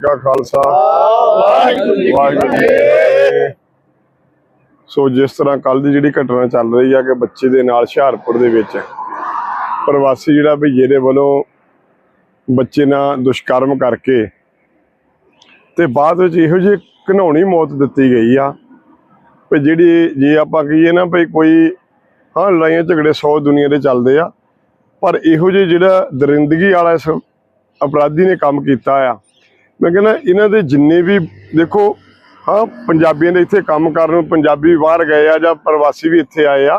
ਕਾ ਖਾਲਸਾ। ਵਾਹਿਗੁਰੂ ਜੀ ਸੋ ਜਿਸ ਤਰ੍ਹਾਂ ਕੱਲ ਦੀ ਜਿਹੜੀ ਘਟਨਾ ਚੱਲ ਰਹੀ ਆ ਕਿ ਬੱਚੇ ਦੇ ਨਾਲ ਹੁਸ਼ਿਆਰਪੁਰ ਦੇ ਵਿੱਚ ਪ੍ਰਵਾਸੀ ਜਿਹੜਾ ਭਈਏ ਦੇ ਵੱਲੋਂ ਬੱਚੇ ਨਾਲ ਦੁਸ਼ਕਰਮ ਕਰਕੇ ਤੇ ਬਾਅਦ ਵਿੱਚ ਇਹੋ ਜਿਹੀ ਘਿਨਾਉਣੀ ਮੌਤ ਦਿੱਤੀ ਗਈ ਆ ਵੀ ਜਿਹੜੀ ਜੇ ਆਪਾਂ ਕਹੀਏ ਨਾ ਭਈ ਕੋਈ ਹਾਂ ਲੜਾਈਆਂ ਝਗੜੇ 100 ਦੁਨੀਆ ਦੇ ਚੱਲਦੇ ਆ ਪਰ ਇਹੋ ਜਿਹੇ ਜਿਹੜਾ ਦਰਿੰਦਗੀ ਵਾਲਾ ਇਸ ਅਪਰਾਧੀ ਨੇ ਕੰਮ ਕੀਤਾ ਆ ਮੈਂ ਕਹਿੰਦਾ ਇਹਨਾਂ ਦੇ ਜਿੰਨੇ ਵੀ ਦੇਖੋ, ਹਾਂ, ਪੰਜਾਬੀਆਂ ਦੇ ਇੱਥੇ ਕੰਮ ਕਰਨ, ਪੰਜਾਬੀ ਬਾਹਰ ਗਏ ਆ ਜਾਂ ਪ੍ਰਵਾਸੀ ਵੀ ਇੱਥੇ ਆਏ ਆ,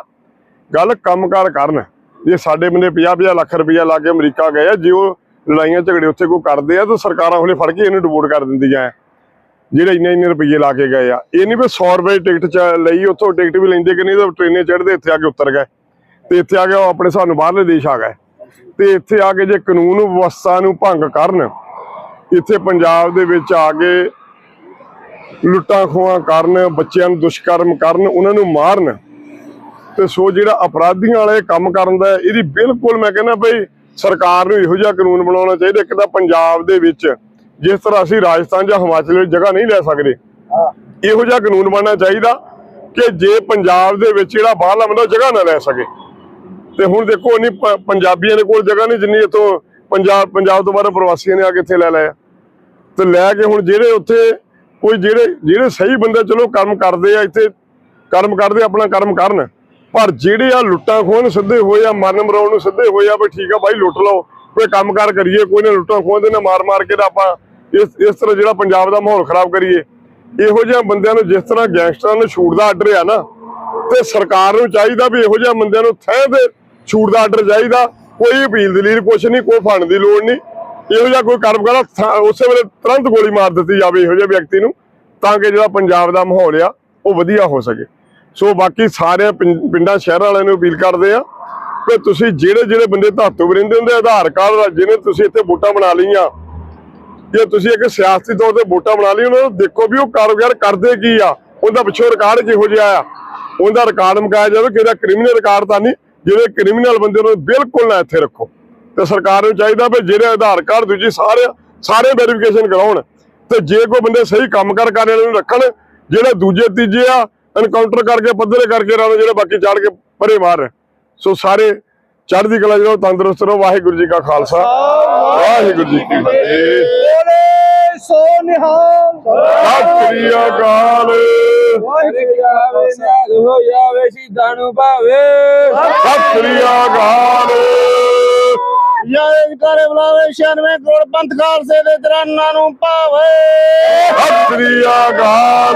ਗੱਲ ਕੰਮਕਾਰ ਕਰਨ। ਜੇ ਸਾਡੇ ਬੰਦੇ 50-50 ਲੱਖ ਰੁਪਈਆ ਲਾ ਕੇ ਅਮਰੀਕਾ ਗਏ ਆ, ਜੇ ਉਹ ਲੜਾਈਆਂ ਝਗੜੇ ਉੱਥੇ ਕੋਈ ਕਰਦੇ ਆ, ਤਾਂ ਸਰਕਾਰਾਂ ਹੁਣੇ ਫੜ ਕੇ ਇਹਨੂੰ ਡਿਪੋਰਟ ਕਰ ਦਿੰਦੀਆਂ ਆ, ਜਿਹੜੇ ਇੰਨੇ ਇੰਨੇ ਰੁਪਈਏ ਲਾ ਕੇ ਗਏ ਆ। ਇਹ ਨਹੀਂ ਵੀ 100 ਰੁਪਏ ਟਿਕਟ ਚ ਲਈ, ਉੱਥੋਂ ਟਿਕਟ ਵੀ ਲੈਂਦੇ ਕਿ ਨਹੀਂ, ਤਾਂ ਟ੍ਰੇਨੇ ਚੜ੍ਹਦੇ ਇੱਥੇ ਆ ਕੇ ਉਤਰ ਗਏ। ਤੇ ਇੱਥੇ ਆ ਕੇ ਉਹ ਆਪਣੇ ਸਾਨੂੰ ਬਾਹਰਲੇ ਦੇਸ਼ ਆ ਗਏ। ਤੇ ਇੱਥੇ ਆ ਕੇ ਜੇ ਕਾਨੂੰਨ ਵਿਵਸਥਾ ਨੂੰ ਭੰਗ ਕਰਨ ਇੱਥੇ ਪੰਜਾਬ ਦੇ ਵਿੱਚ ਆ ਕੇ ਲੁੱਟਾਂ ਖੋਹਾਂ ਕਰਨ, ਬੱਚਿਆਂ ਨੂੰ ਦੁਸ਼ਕਰਮ ਕਰਨ, ਉਹਨਾਂ ਨੂੰ ਮਾਰਨ ਤੇ ਸੋ ਜਿਹੜਾ ਅਪਰਾਧੀਆਂ ਵਾਲੇ ਕੰਮ ਕਰਨ ਦਾ ਇਹਦੀ ਬਿਲਕੁਲ ਮੈਂ ਕਹਿੰਦਾ ਬਈ ਸਰਕਾਰ ਨੂੰ ਇਹੋ ਜਿਹਾ ਕਾਨੂੰਨ ਬਣਾਉਣਾ ਚਾਹੀਦਾ, ਇੱਕ ਤਾਂ ਪੰਜਾਬ ਦੇ ਵਿੱਚ ਜਿਸ ਤਰ੍ਹਾਂ ਅਸੀਂ ਰਾਜਸਥਾਨ ਜਾਂ ਹਿਮਾਚਲ ਵਿੱਚ ਜਗ੍ਹਾ ਨਹੀਂ ਲੈ ਸਕਦੇ, ਇਹੋ ਜਿਹਾ ਕਾਨੂੰਨ ਬਣਨਾ ਚਾਹੀਦਾ ਕਿ ਜੇ ਪੰਜਾਬ ਦੇ ਵਿੱਚ ਜਿਹੜਾ ਬਾਹਰਲਾ ਬੰਦਾ ਜਗ੍ਹਾ ਨਾ ਲੈ ਸਕੇ। ਤੇ ਹੁਣ ਦੇਖੋ ਨਹੀਂ ਪੰਜਾਬੀਆਂ ਦੇ ਕੋਲ ਜਗ੍ਹਾ ਨਹੀਂ, ਜਿੰਨੀ ਇਥੋਂ ਪੰਜਾਬ ਪੰਜਾਬ ਤੋਂ ਬਾਹਰ ਪ੍ਰਵਾਸੀਆਂ ਨੇ ਆ ਕੇ ਇੱਥੇ ਲੈ ਲਿਆ ਤੇ ਲੈ ਕੇ ਹੁਣ ਜਿਹੜੇ ਉੱਥੇ ਕੋਈ ਜਿਹੜੇ ਜਿਹੜੇ ਸਹੀ ਬੰਦੇ ਚਲੋ ਕਰਮ ਕਰਦੇ ਆ ਇੱਥੇ, ਕਰਮ ਕਰਦੇ, ਆਪਣਾ ਕਰਮ ਕਰਨ। ਪਰ ਜਿਹੜੇ ਆ ਲੁੱਟਾਂ ਖੋਹਣ ਸਿੱਧੇ ਹੋਏ ਆ, ਮਰਨ ਮਰਾਉਣ ਨੂੰ ਸਿੱਧੇ ਹੋਏ ਆ, ਵੀ ਠੀਕ ਆ ਬਾਈ ਲੁੱਟ ਲਓ, ਕੋਈ ਕੰਮਕਾਰ ਕਰੀਏ, ਕੋਈ ਨਾ ਲੁੱਟਾਂ ਖੋਹ ਨਾ ਮਾਰ ਮਾਰ ਕੇ ਤਾਂ ਆਪਾਂ ਇਸ ਇਸ ਤਰ੍ਹਾਂ ਜਿਹੜਾ ਪੰਜਾਬ ਦਾ ਮਾਹੌਲ ਖਰਾਬ ਕਰੀਏ। ਇਹੋ ਜਿਹੇ ਬੰਦਿਆਂ ਨੂੰ ਜਿਸ ਤਰ੍ਹਾਂ ਗੈਂਗਸਟਰਾਂ ਨੂੰ ਛੂਟ ਦਾ ਆਰਡਰ ਆ ਨਾ, ਤੇ ਸਰਕਾਰ ਨੂੰ ਚਾਹੀਦਾ ਵੀ ਇਹੋ ਜਿਹੇ ਬੰਦਿਆਂ ਨੂੰ ਥੈਂ ਤੇ ਛੂਟ ਦਾ ਆਰਡਰ ਚਾਹੀਦਾ। ਕੋਈ ਅਪੀਲ ਦਲੀਲ ਕੁਛ ਨਹੀਂ, ਕੋਈ ਫੰਡ ਦੀ ਲੋੜ ਨਹੀਂ। ਇਹੋ ਜਿਹਾ ਕੋਈ ਕਰਮ ਕਰਾ ਉਸੇ ਵੇਲੇ ਤੁਰੰਤ ਗੋਲੀ ਮਾਰ ਦਿੱਤੀ ਜਾਵੇ ਇਹੋ ਜਿਹੇ ਵਿਅਕਤੀ ਨੂੰ, ਤਾਂ ਕਿ ਜਿਹੜਾ ਪੰਜਾਬ ਦਾ ਮਾਹੌਲ ਆ, ਉਹ ਵਧੀਆ ਹੋ ਸਕੇ। ਸੋ ਬਾਕੀ ਸਾਰੇ ਪਿੰਡਾਂ, ਸ਼ਹਿਰਾਂ ਵਾਲਿਆਂ ਨੂੰ ਅਪੀਲ ਕਰਦੇ ਆ ਕਿ ਤੁਸੀਂ ਜਿਹੜੇ ਜਿਹੜੇ ਬੰਦੇ ਧਾਤੂ ਰਹਿੰਦੇ ਹੁੰਦੇ ਆਧਾਰ ਕਾਰਡ ਜਿਹਨੇ ਤੁਸੀਂ ਇੱਥੇ ਵੋਟਾਂ ਬਣਾ ਲਈਆਂ, ਜੇ ਤੁਸੀਂ ਇੱਕ ਸਿਆਸਤੀ ਤੌਰ ਤੇ ਵੋਟਾਂ ਬਣਾ ਲਈ ਉਹਨਾਂ ਨੂੰ ਦੇਖੋ ਵੀ ਉਹ ਕਾਰੋਬਾਰ ਕਰਦੇ ਕੀ ਆ, ਉਹਦਾ ਪਿੱਛੋਂ ਰਿਕਾਰਡ ਕਿਹੋ ਜਿਹਾ ਆ। ਉਹਦਾ ਰਿਕਾਰਡ ਮੁਕਾਇਆ ਜਾਵੇ ਕਿ ਇਹਦਾ ਕ੍ਰਿਮੀਨਲ ਰਿਕਾਰਡ ਤਾਂ ਨਹੀਂ, ਜਿਹੜੇ ਕ੍ਰਿਮੀਨਲ ਬੰਦੇ ਨੂੰ ਬਿਲਕੁਲ ਨਾ ਇੱਥੇ ਰੱਖੋ। ਤੇ ਸਰਕਾਰ ਨੂੰ ਚਾਹੀਦਾ ਵੀ ਜਿਹੜੇ ਆਧਾਰ ਕਾਰਡ ਦੂਜੀ ਸਾਰੇ ਸਾਰੇ ਵੈਰੀਫਿਕੇਸ਼ਨ ਕਰਾਉਣ ਤੇ ਜੇ ਕੋਈ ਬੰਦੇ ਸਹੀ ਕੰਮ ਕਰ ਕਰਨ ਵਾਲੇ ਨੂੰ ਰੱਖਣ ਜਿਹੜੇ ਦੂਜੇ ਤੀਜੇ ਆ ਐਨਕਾਊਂਟਰ ਕਰਕੇ ਪੱਧਰੇ ਕਰਕੇ ਰਾਣੇ ਜਿਹੜੇ ਬਾਕੀ ਚੜ ਕੇ ਪਰੇ ਮਾਰ। ਸੋ ਸਾਰੇ ਚੜ੍ਹਦੀ ਕਲਾ ਜਿਹੋ ਤੰਦਰੁਸਤ ਰਹੋ। ਵਾਹਿਗੁਰੂ ਜੀ ਕਾ ਖਾਲਸਾ। ਵਾਹਿਗੁਰੂ ਜੀ ਕੀ ਫਤਿਹ। ਸੋ ਨਿਹਾਲ ਸਤਿ ਸ੍ਰੀ ਅਕਾਲ। ਵਾਹਿਗੁਰੂ ਸਿੱਧਾਂ ਨੂੰ ਭਾਵੇ ਸਤਿ ਸ੍ਰੀ ਅਕਾਲ। ਕਰੇ ਬੁਲਾਵੇ 96 ਕਰੋੜ ਪੰਥ ਖਾਲਸੇ ਦੇ ਦਰਾਨਾਂ ਨੂੰ ਭਾਵੇ। ਸ੍ਰੀ ਅਕਾਲ।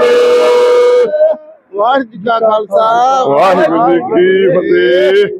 ਵਾਹਿਗੁਰੂ ਜੀ ਕਾ ਖਾਲਸਾ। ਵਾਹਿਗੁਰੂ ਜੀ ਕੀ ਫਤਿਹ।